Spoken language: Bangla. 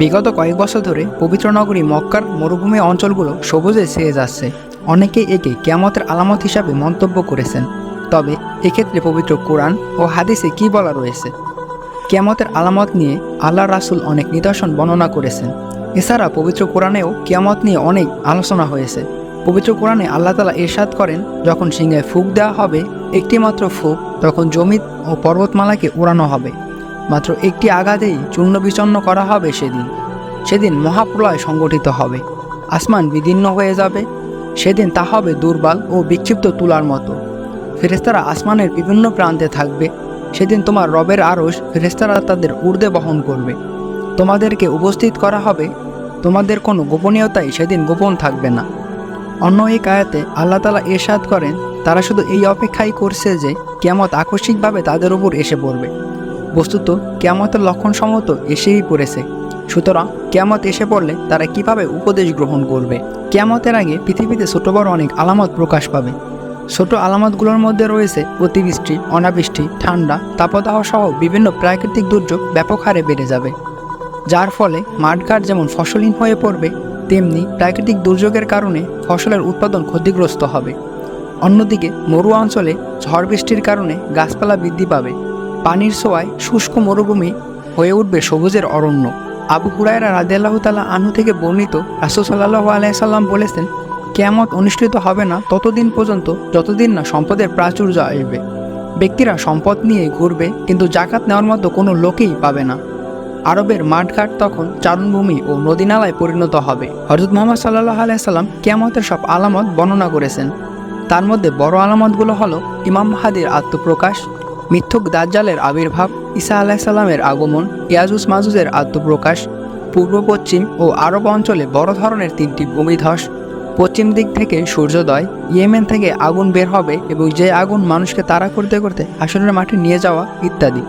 বিগত কয়েক বছর ধরে পবিত্র নগরী মক্কার মরুভূমি অঞ্চলগুলো সবুজে ছেয়ে যাচ্ছে। অনেকে একে কেয়ামতের আলামত হিসাবে মন্তব্য করেছেন। তবে এক্ষেত্রে পবিত্র কোরআন ও হাদিসে কি বলা রয়েছে? কেয়ামতের আলামত নিয়ে আল্লাহ রাসুল অনেক নিদর্শন বর্ণনা করেছেন। এছাড়া পবিত্র কোরআনেও কেয়ামত নিয়ে অনেক আলোচনা হয়েছে। পবিত্র কোরআনে আল্লাহ তালা ইরশাদ করেন, যখন সিংহে ফুক দেওয়া হবে, একটিমাত্র ফুক, তখন জমি ও পর্বতমালাকে উড়ানো হবে। মাত্র একটি আঘাতেই চূর্ণ বিচন্ন করা হবে সেদিন। সেদিন মহাপ্রলয় সংগঠিত হবে। আসমান বিদীর্ণ হয়ে যাবে। সেদিন তা হবে দুর্বল ও বিক্ষিপ্ত তুলার মতো। ফেরেস্তারা আসমানের বিভিন্ন প্রান্তে থাকবে। সেদিন তোমার রবের আরশ ফেরেস্তারা তাদের ঊর্ধ্বে বহন করবে। তোমাদেরকে উপস্থিত করা হবে। তোমাদের কোনো গোপনীয়তাই সেদিন গোপন থাকবে না। অন্য এক আয়াতে আল্লাহ তালা এরশাদ করেন, তারা শুধু এই অপেক্ষাই করছে যে কেমত আকস্মিকভাবে তাদের উপর এসে পড়বে। বস্তুত কেয়ামতের লক্ষণ সম্মত এসেই পড়েছে। সুতরাং কেয়ামত এসে পড়লে তারা কীভাবে উপদেশ গ্রহণ করবে? কেয়ামতের আগে পৃথিবীতে ছোট বড় অনেক আলামত প্রকাশ পাবে। ছোট আলামতগুলোর মধ্যে রয়েছে অতিবৃষ্টি, অনাবৃষ্টি, ঠান্ডা, তাপদাহ সহ বিভিন্ন প্রাকৃতিক দুর্যোগ ব্যাপক হারে বেড়ে যাবে। যার ফলে মাঠঘাট যেমন ফসলহীন হয়ে পড়বে, তেমনি প্রাকৃতিক দুর্যোগের কারণে ফসলের উৎপাদন ক্ষতিগ্রস্ত হবে। অন্যদিকে মরু অঞ্চলে ঝড় বৃষ্টির কারণে গাছপালা বৃদ্ধি পাবে। পানির ছোঁয়ায় শুষ্ক মরুভূমি হয়ে উঠবে সবুজের অরণ্য। আবু হুরায়রা রাদিয়াল্লাহু তালা আনহু থেকে বর্ণিত রাসুল সাল্লাহ আলাইসাল্লাম বলেছেন, কেয়ামত অনুষ্ঠিত হবে না ততদিন পর্যন্ত যতদিন না সম্পদের প্রাচুর্য আসবে। ব্যক্তিরা সম্পদ নিয়ে ঘুরবে, কিন্তু জাকাত নেওয়ার মতো কোনো লোকেই পাবে না। আরবের মাঠঘাট তখন চারণভূমি ও নদীনালায় পরিণত হবে। হজরত মোহাম্মদ সাল্লাহ আলাইসাল্লাম কেয়ামতের সব আলামত বর্ণনা করেছেন। তার মধ্যে বড় আলামতগুলো হলো, ইমাম মাহাদির আত্মপ্রকাশ মিথ্যুক দাজ্জালের আবির্ভাব, ঈসা আলাহিসাল্লামের আগমন, ইয়াজুস মাজুজের আত্মপ্রকাশ, পূর্ব পশ্চিম ও আরব অঞ্চলে বড় ধরনের তিনটি ভূমিধস, পশ্চিম দিক থেকে সূর্যোদয়, ইয়েমেন থেকে আগুন বের হবে এবং যে আগুন মানুষকে তাড়া করতে করতে আসরের মাঠে নিয়ে যাওয়া ইত্যাদি।